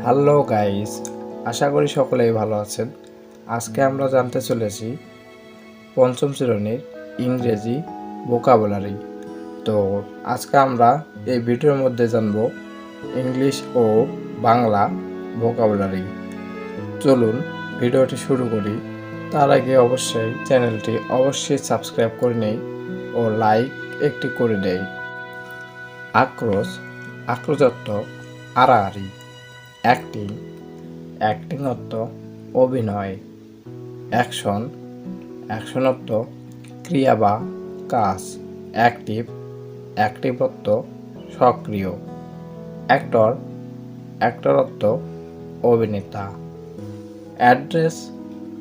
Hello guys, আশা করি সকলেই ভালো আছেন। আজকে আমরা জানতে চলেছি পঞ্চম শ্রেণির ইংরেজি ভোকাবুলারি তো আজকে আমরা এই ভিডিওর মধ্যে জানব ইংলিশ ও বাংলা ভোকাবুলারি চলুন ভিডিওটি শুরু করি। তার আগে অবশ্যই চ্যানেলটি অবশ্যই সাবস্ক্রাইব করে নেই ও লাইক একটি করে দেয় আক্রোশ আক্রোশ অর্থ আড়াআড়ি। অ্যাক্টিং অ্যাক্টিং অর্থ অভিনয়, অ্যাকশন অ্যাকশন অর্থ ক্রিয়া বা কাজ, অ্যাক্টিভ অ্যাক্টিভ অর্থ সক্রিয়, অ্যাক্টর অ্যাক্টর অর্থ অভিনেতা, অ্যাড্রেস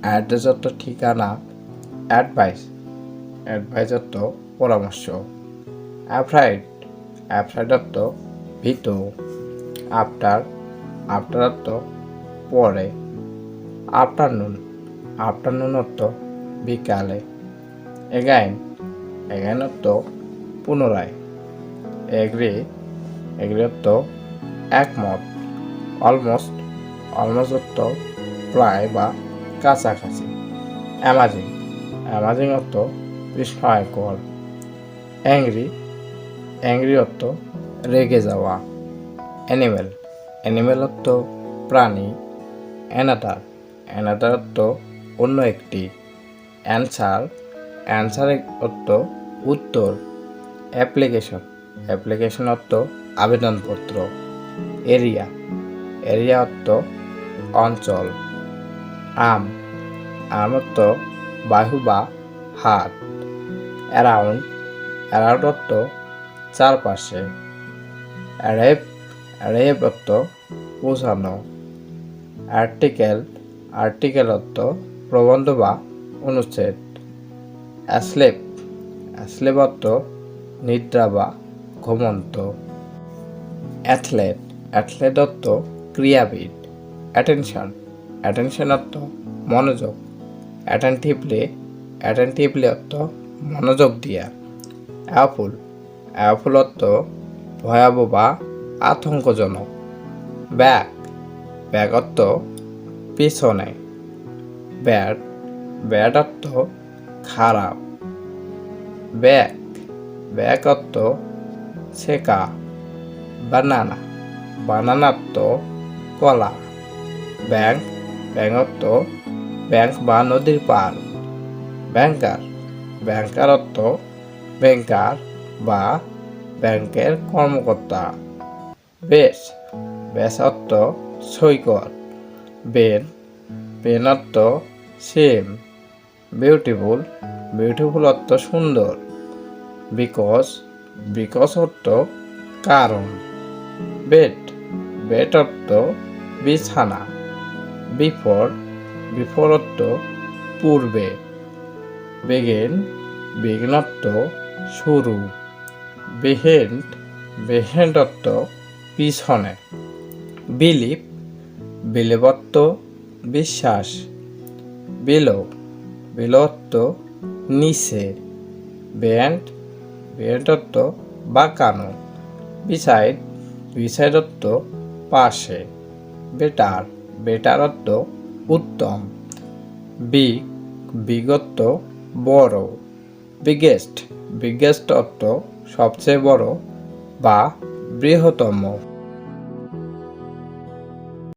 অ্যাড্রেস অর্থ ঠিকানা, অ্যাডভাইস অ্যাডভাইস অর্থ পরামর্শ অ্যাফ্রাইড অ্যাফ্রাইড অর্থ ভীত, আফটার আফটার অর্থ পরে আফটারনুন। আফটারনুন অর্থ বিকালে। এগাইন। এগাইন অর্থ পুনরায়। এগ্রি। এগ্রি অর্থ একমত। অলমোস্ট। অলমোস্ট অর্থ প্রায় বা কাছাকাছি। অ্যামাজিং। অ্যামাজিং অর্থ বিস্ময়কর অ্যাংরি। অ্যাংরি অর্থ রেগে যাওয়া। অ্যানিমেল। অ্যানিমেল অর্থ প্রাণী, অ্যানাটার। অ্যানাটার অর্থ অন্য একটি। অ্যান্সার অ্যান্সার অর্থ উত্তর। অ্যাপ্লিকেশন। অ্যাপ্লিকেশন অর্থ আবেদনপত্র। এরিয়া। এরিয়া অর্থ অঞ্চল। আম। আম অর্থ বাহু বা হাত। অ্যারাউন্ড। অ্যারাউন্ড অর্থ চারপাশে। অ্যারেপ অর্থ বোঝানো আর্টিকেল আর্টিকেল অর্থ প্রবন্ধ বা অনুচ্ছেদ। অ্যাসলেপ অ্যাসলেপ অর্থ নিদ্রা বা ঘুমন্ত। অ্যাথলেট অ্যাথলেট অর্থ ক্রীড়াবিদ অ্যাটেনশন অ্যাটেনশন অর্থ মনোযোগ। অ্যাটেন্টিভলি অ্যাটেন্টিভলি অর্থ মনোযোগ দিয়া। অ্যাপুল অ্যাপুল অর্থ ভয়াবহ বা আতঙ্কজনক। ব্যাগ। ব্যাগ অর্থ পিছনে। ব্যাট। ব্যাট অর্থ খারাপ। ব্যাগ। ব্যাগ অর্থ শেখা। বানানা। বানানা অর্থ কলা। ব্যাংক। ব্যাংক অর্থ ব্যাংক বা নদীর পার ব্যাংকার। ব্যাংকার অর্থ ব্যাংকার বা ব্যাংকের কর্মকর্তা। বেশ অর্থ সৈকত। বেন বেন অর্থ সেম। বিউটিফুল বিউটিফুল অর্থ সুন্দর। বিকজ বিকজ অর্থ কারণ। বেট বেড অর্থ বিছানা। বিফোর বিফোর অর্থ পূর্বে। বেগেন অর্থ শুরু। বেহেন্ট বেহেন্ট অর্থ পিছনে। বিলিপ বিলিপ বিশ্বাস। বিলো বিলো অর্থ নিচে। ব্যান্ড অর্থ বাঁকানো। বিসাইড বিসাইড অর্থ পাশে। বেটার, বেটারত্ব, উত্তম। বিগ বিগত বড়। বিগেস্ট বিগেস্ট অর্থ সবচেয়ে বড় বা বৃহত্তম।